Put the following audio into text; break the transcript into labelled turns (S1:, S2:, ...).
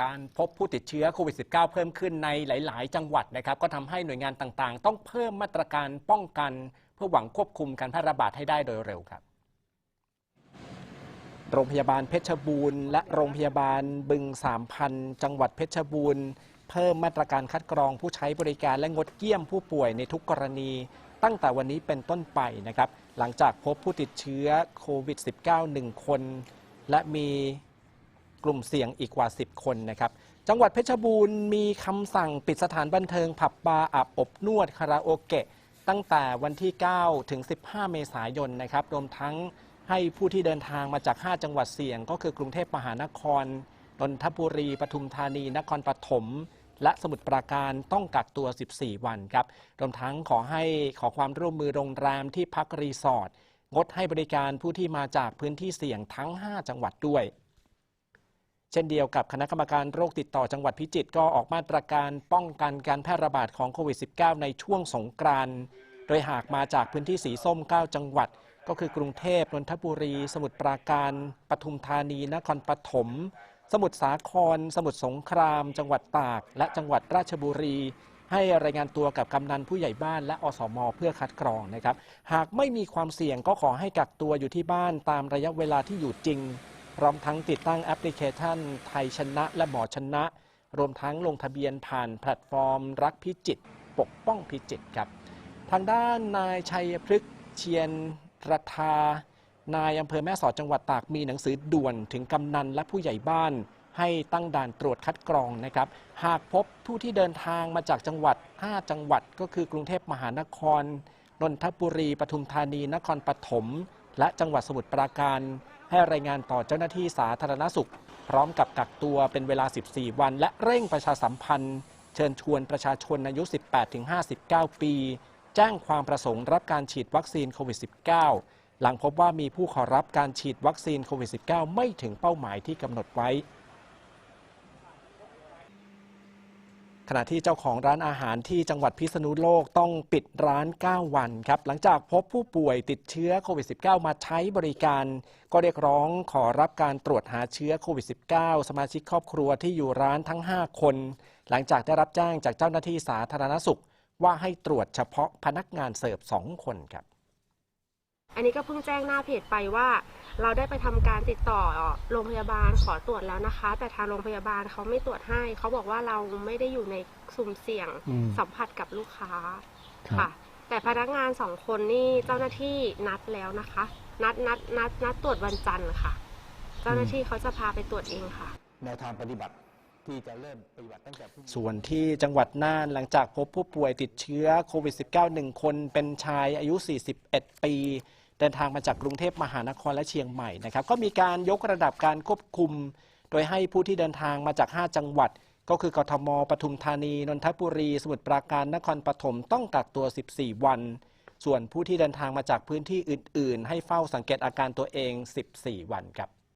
S1: การพบผู้ติดเชื้อโควิด -19 เพิ่มขึ้นในหลาย ๆ จังหวัดนะครับ ก็ทำให้หน่วยงานต่าง ๆ ต้องเพิ่มมาตรการป้องกัน เพื่อหวังควบคุมการแพร่ระบาดให้ได้โดยเร็วครับโรงพยาบาลเพชรบูรณ์และโรงพยาบาลบึงสามพันจังหวัดเพชรบูรณ์ เพิ่มมาตรการคัดกรองผู้ใช้บริการและงดเยี่ยมผู้ป่วยในทุกกรณี ตั้งแต่วันนี้เป็นต้นไปนะครับ หลังจากพบผู้ติดเชื้อโควิด -19 1 คน และมี กลุ่มเสี่ยงอีกกว่า 10 คนนะครับจังหวัดเพชรบูรณ์มีคำสั่งปิดสถานบันเทิงผับบาร์อาบอบนวดคาราโอเกะ ตั้งแต่วันที่ 9 ถึง 15 เมษายนนะครับรวมทั้งให้ผู้ที่เดินทางมาจาก 5 จังหวัดเสี่ยง ก็คือกรุงเทพมหานครนนทบุรีปทุมธานี นครปฐมและสมุทรปราการต้องกักตัว 14 วันครับรวมทั้งขอให้ขอความร่วมมือโรงแรมที่พักรีสอร์ทงดให้บริการผู้ที่มาจากพื้นที่เสี่ยงทั้ง 5 จังหวัดด้วย เช่นเดียวกับคณะกรรมการโรคติดต่อจังหวัดพิจิตรก็ออกมาตรการป้องกันการแพร่ระบาดของโควิด -19 ในช่วงสงกรานต์โดยหากมาจากพื้นที่สีส้ม 9 จังหวัด ก็คือกรุงเทพนนทบุรี สมุทรปราการ ปทุมธานี นครปฐม สมุทรสาคร สมุทรสงคราม จังหวัดตาก และจังหวัดราชบุรี ให้รายงานตัวกับกำนันผู้ใหญ่บ้านและอสมเพื่อคัดกรองนะครับ หากไม่มีความเสี่ยงก็ขอให้กักตัวอยู่ที่บ้านตามระยะเวลาที่อยู่จริง พร้อมทั้งติดตั้งแอปพลิเคชัน ไทยชนะและหมอชนะ รวมทั้งลงทะเบียนผ่านแพลตฟอร์ม รักพิจิตปกป้องพิจิตครับ ทางด้านนายชัยพฤกษ์เชียนรัทานายอำเภอแม่สอดจังหวัดตากมีหนังสือด่วนถึงกำนันและผู้ใหญ่บ้าน ให้ตั้งด่านตรวจคัดกรองนะครับ หากพบผู้ที่เดินทางมาจากจังหวัด 5 จังหวัด ก็คือกรุงเทพมหานครนนทบุรีปทุมธานี นครปฐมและจังหวัดสมุทรปราการ ให้รายงานต่อเจ้าหน้าที่สาธารณสุข พร้อมกับกักตัวเป็นเวลา 14 วัน และเร่งประชาสัมพันธ์ เชิญชวนประชาชนอายุ 18-59 ปี แจ้งความประสงค์รับการฉีดวัคซีนโควิด -19 หลังพบว่ามีผู้ขอรับการฉีดวัคซีนโควิด -19 ไม่ถึงเป้าหมายที่กำหนดไว้ ขณะที่เจ้าของร้านอาหารที่จังหวัดพิษณุโลกต้องปิดร้าน 9 วันครับหลังจากพบผู้ป่วยติดเชื้อโควิด -19 มาใช้บริการ ก็เรียกร้องขอรับการตรวจหาเชื้อโควิด -19 สมาชิกครอบครัวที่อยู่ร้านทั้ง 5 คน หลังจากได้รับแจ้งจากเจ้าหน้าที่สาธารณสุข ว่าให้ตรวจเฉพาะพนักงานเสิร์ฟ2คนครับ
S2: อันนี้ก็เพิ่งแจ้งหน้าเพจไปว่า เราได้ไปทำการติดต่อโรงพยาบาลขอตรวจแล้วนะคะ แต่ทางโรงพยาบาลเขาไม่ตรวจให้ เขาบอกว่าเราไม่ได้อยู่ในสุ่มเสี่ยง
S1: อืม
S2: สัมผัสกับลูกค้า
S1: ครับ
S2: ค่ะ แต่พนักงานสองคนนี่เจ้าหน้าที่นัดแล้วนะคะ นัดนัดนัดนัดตรวจวันจันทร์ค่ะ เจ้าหน้าที่เขาจะพาไปตรวจเองค่ะ
S3: แนวทางปฏิบัติที่จะเริ่มปฏิบัติตั้งแต่พรุ่งนี้
S1: ส่วนที่จังหวัดน่านหลังจากพบผู้ป่วยติดเชื้อโควิด -19 หนึ่งคนเป็นชายอายุ 41 ปี เดินทางมาจากกรุงเทพมหานครและเชียงใหม่นะครับก็มีการยกระดับการควบคุม โดยให้ผู้ที่เดินทางมาจาก 5 จังหวัด ก็คือกทมปทุมธานี นนทบุรี สมุทรปราการนครปฐมต้องกักตัว 14 วัน ส่วนผู้ที่เดินทางมาจากพื้นที่อื่น ๆ ให้เฝ้าสังเกตอาการตัวเอง 14 วันครับ